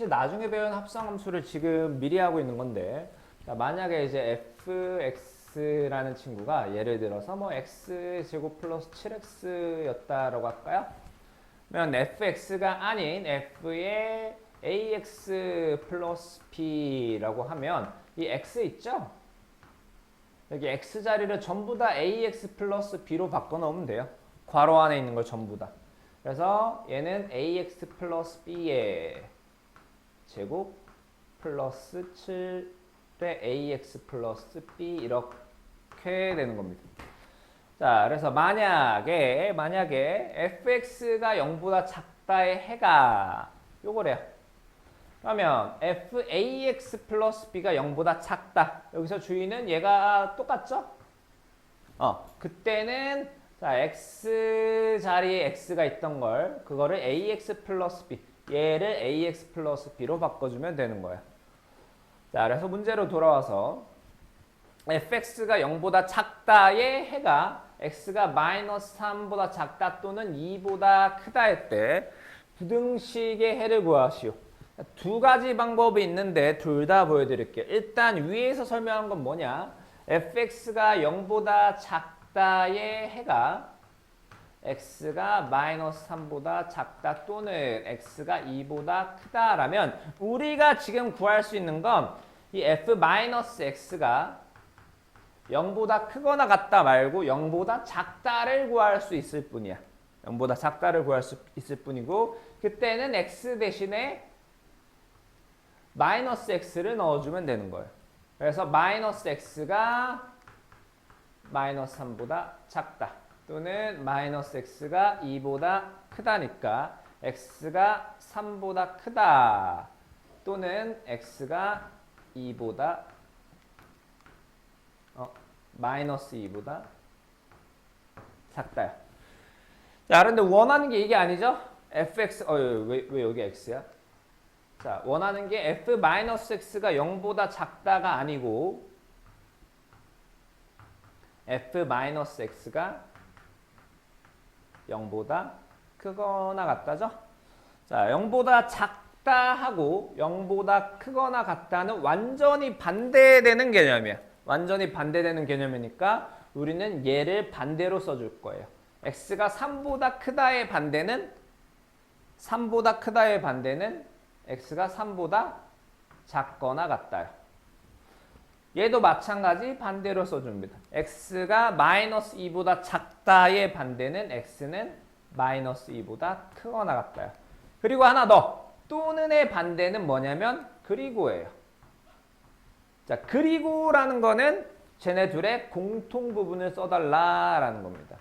사실 나중에 배운 합성함수를 지금 미리 하고 있는 건데 자, 만약에 이제 fx라는 친구가 예를 들어서 뭐 x 제곱 플러스 7x였다라고 할까요? 그러면 fx가 아닌 f의 ax 플러스 b라고 하면 이 x 있죠? 여기 x 자리를 전부 다 ax 플러스 b로 바꿔 넣으면 돼요. 괄호 안에 있는 걸 전부 다. 그래서 얘는 ax 플러스 b의 제곱 플러스 7의 ax 플러스 b 이렇게 되는 겁니다. 자, 그래서 만약에 만약에 fx가 0보다 작다의 해가 요거래요. 그러면 fax 플러스 b가 0보다 작다. 여기서 주의는 얘가 똑같죠? 어, 그때는 자, x 자리에 x가 있던 걸 그거를 ax 플러스 b 얘를 ax 플러스 b로 바꿔주면 되는 거예요. 자, 그래서 문제로 돌아와서 fx가 0보다 작다의 해가 x가 마이너스 3보다 작다 또는 2보다 크다 할때 부등식의 해를 구하시오. 두 가지 방법이 있는데 둘 다 보여드릴게요. 일단 위에서 설명한 건 뭐냐? fx가 0보다 작다의 해가 x가 마이너스 3보다 작다 또는 x가 2보다 크다라면 우리가 지금 구할 수 있는 건 이 f 마이너스 x가 0보다 크거나 같다 말고 0보다 작다를 구할 수 있을 뿐이야. 0보다 작다를 구할 수 있을 뿐이고 그때는 x 대신에 마이너스 x를 넣어주면 되는 거예요. 그래서 마이너스 x가 마이너스 3보다 작다. 또는 마이너스 x가 2보다 크다니까 x가 3보다 크다. 또는 x가 2보다 어, 마이너스 2보다 작다요. 자, 그런데 원하는 게 이게 아니죠? fx 어, 왜, 왜 여기 x야? 자, 원하는 게 f 마이너스 x가 0보다 작다가 아니고 f 마이너스 x가 0보다 크거나 같다죠? 자, 0보다 작다 하고 0보다 크거나 같다는 완전히 반대되는 개념이야. 완전히 반대되는 개념이니까 우리는 얘를 반대로 써줄 거예요. x가 3보다 크다의 반대는 3보다 크다의 반대는 x가 3보다 작거나 같다요. 얘도 마찬가지 반대로 써줍니다. x가 마이너스 2보다 작다의 반대는 x는 마이너스 2보다 크거나 같다요. 그리고 하나 더. 또는의 반대는 뭐냐면 그리고예요. 자, 그리고라는 거는 쟤네 둘의 공통 부분을 써달라라는 겁니다.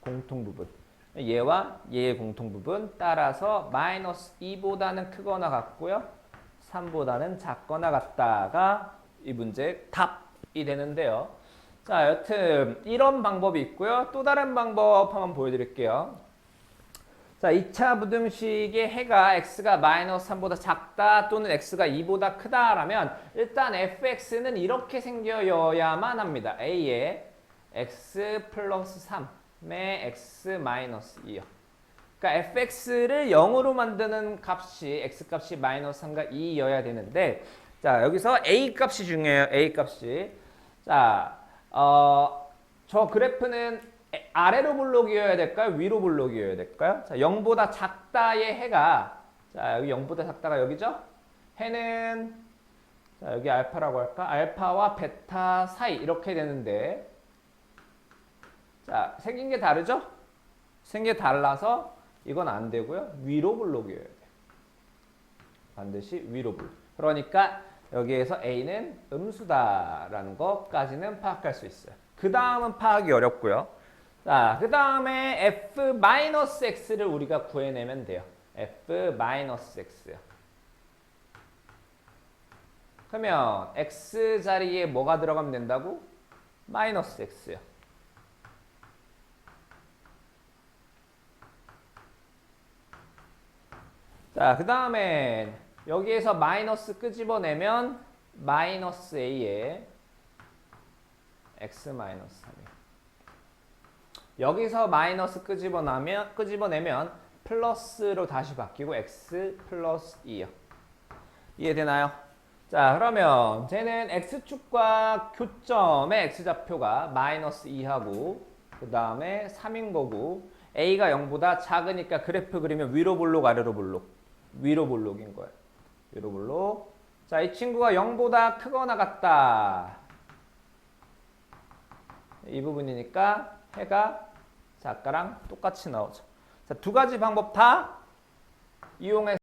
공통 부분. 얘와 얘의 공통 부분 따라서 마이너스 2보다는 크거나 같고요. 3보다는 작거나 같다가 이 문제의 답이 되는데요. 자, 여튼 이런 방법이 있고요. 또 다른 방법 한번 보여드릴게요. 자, 2차 부등식의 해가 x가 마이너스 3보다 작다 또는 x가 2보다 크다라면 일단 fx는 이렇게 생겨야만 합니다. a에 x 플러스 3의 x 마이너스 2요. 그러니까 fx를 0으로 만드는 값이 x 값이 마이너스 3과 2여야 되는데 자, 여기서 a 값이 중요해요. a 값이. 자, 어, 저 그래프는 아래로 블록이어야 될까요? 위로 블록이어야 될까요? 자, 0보다 작다의 해가 자, 여기 0보다 작다가 여기죠? 해는 자, 여기 알파라고 할까? 알파와 베타 사이 이렇게 되는데 자, 생긴 게 다르죠? 생긴 게 달라서 이건 안 되고요. 위로 블록이어야 돼. 반드시 위로 블록. 그러니까 여기에서 A는 음수다라는 것까지는 파악할 수 있어요. 그 다음은 파악이 어렵고요. 자, 그 다음에 f-x를 우리가 구해내면 돼요. f-x요. 그러면 x 자리에 뭐가 들어가면 된다고? 마이너스 x요. 자, 그 다음에 여기에서 마이너스 끄집어내면 마이너스 a에 x 마이너스 3이에요. 여기서 마이너스 끄집어내면 끄집어내면 플러스로 다시 바뀌고 x 플러스 2요. 이해되나요? 자 그러면 쟤는 x축과 교점의 x좌표가 마이너스 2하고 그 다음에 3인 거고 a가 0보다 작으니까 그래프 그리면 위로 볼록 아래로 볼록 위로 볼록인 거예요 볼록 자이 친구가 0보다 크거나 같다. 이 부분이니까 해가 작가랑 똑같이 나오죠. 자 두 가지 방법 다 이용해서